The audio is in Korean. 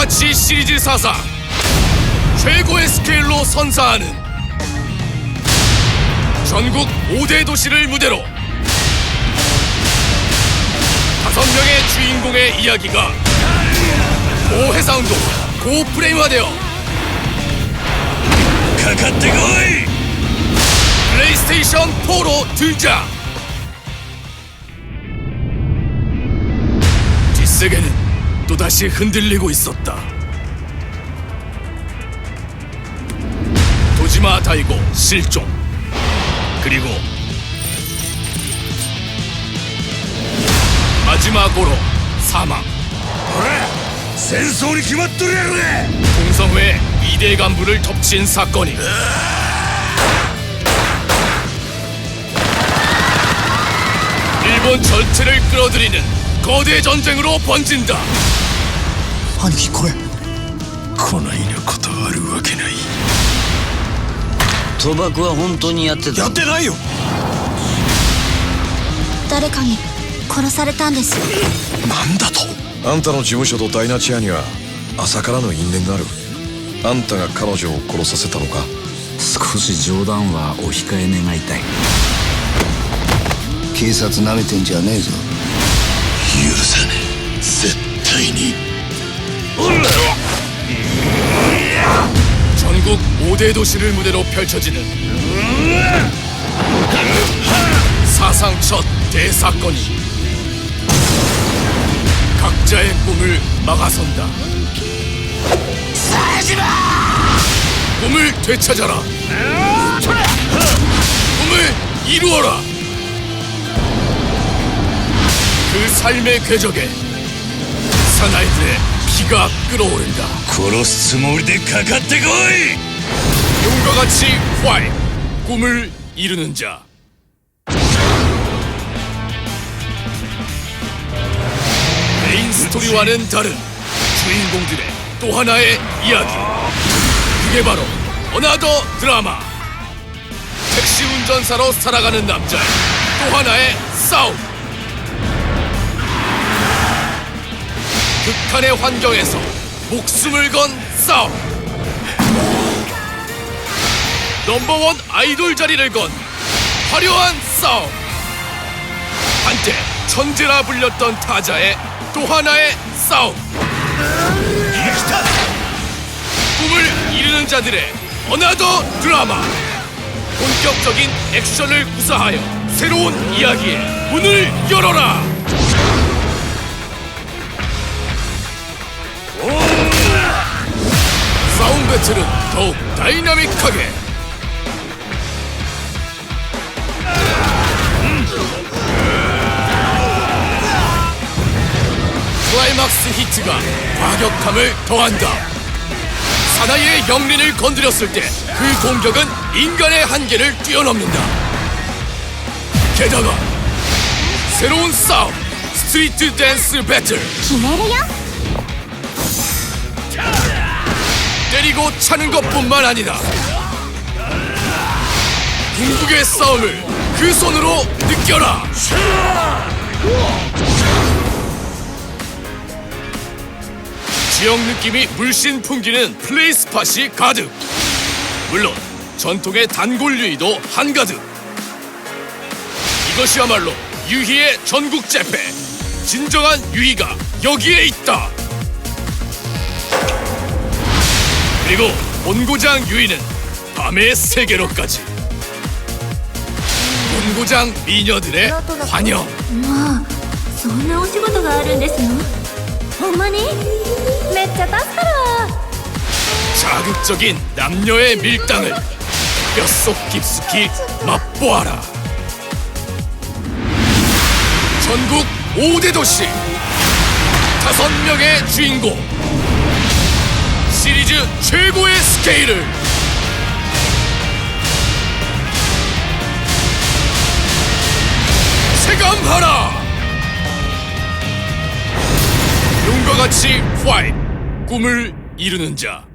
같이 시리즈 사상 최고의 스케일로 선사하는 전국 5대 도시를 무대로 다섯 명의 주인공의 이야기가 고해상도 고프레임화되어 가카테고이! 플레이스테이션 4로 등장 뒷세계는 또다시 흔들리고 있었다. 도지마 다이고 실종. 그리고 마지막으로 사망. 그래, 센소리 기맛뚜레래 동성회 2대 간부를 덮친 사건이. 일본 전체를 끌어들이는 거대 전쟁으로 번진다. 兄貴これこないなことあるわけない。賭博は本当にやってた？やってないよ。誰かに殺されたんです。なんだと？あんたの事務所とダイナチアには浅からぬ因縁がある。あんたが彼女を殺させたのか。少し冗談はお控え願いたい。警察舐めてんじゃねえぞ 전국 5대 도시를 무대로 펼쳐지는 사상 첫 대사건이 각자의 꿈을 막아선다. 꿈을 되찾아라. 꿈을 이루어라. 그 삶의 궤적에 사나이들의 피가 끓어오른다. 殺すつもりでかかってこい 용과 같이 화이 꿈을 이루는 자. 메인 스토리와는 다른 주인공들의 또 하나의 이야기. 그게 바로 어나더 드라마. 택시 운전사로 살아가는 남자의 또 하나의 싸움. 극한의 환경에서 목숨을 건 싸움 넘버원 아이돌 자리를 건 화려한 싸움. 한때 천재라 불렸던 타자의 또 하나의 싸움. 꿈을 이루는 자들의 어나더 드라마. 본격적인 액션을 구사하여 새로운 이야기의 문을 열어라. 싸움 배틀은 더욱 다이나믹하게 히트가 과격함을 더한다. 사나이의 영린을 건드렸을 때 그 공격은 인간의 한계를 뛰어넘는다. 게다가 새로운 싸움 스트리트 댄스 배틀 기다려요. 때리고 차는 것뿐만 아니라 궁극의 싸움을 그 손으로 느껴라. 지역 느낌이 물씬 풍기는 플레이 스팟이 가득. 물론 전통의 단골 유희도 한가득. 이것이야말로 유희의 전국 재패. 진정한 유희가 여기에 있다. 그리고 본고장 유희는 밤의 세계로까지. 본고장 미녀들의 환영. まあそんなお仕事があるんですの 어머니, 맺자다 살아. 자극적인 남녀의 밀당을 뼛속 깊숙이 맛보아라. 전국 5대 도시 다섯 명의 주인공 시리즈 최고의 스케일을 같이 화이트 꿈을 이루는 자.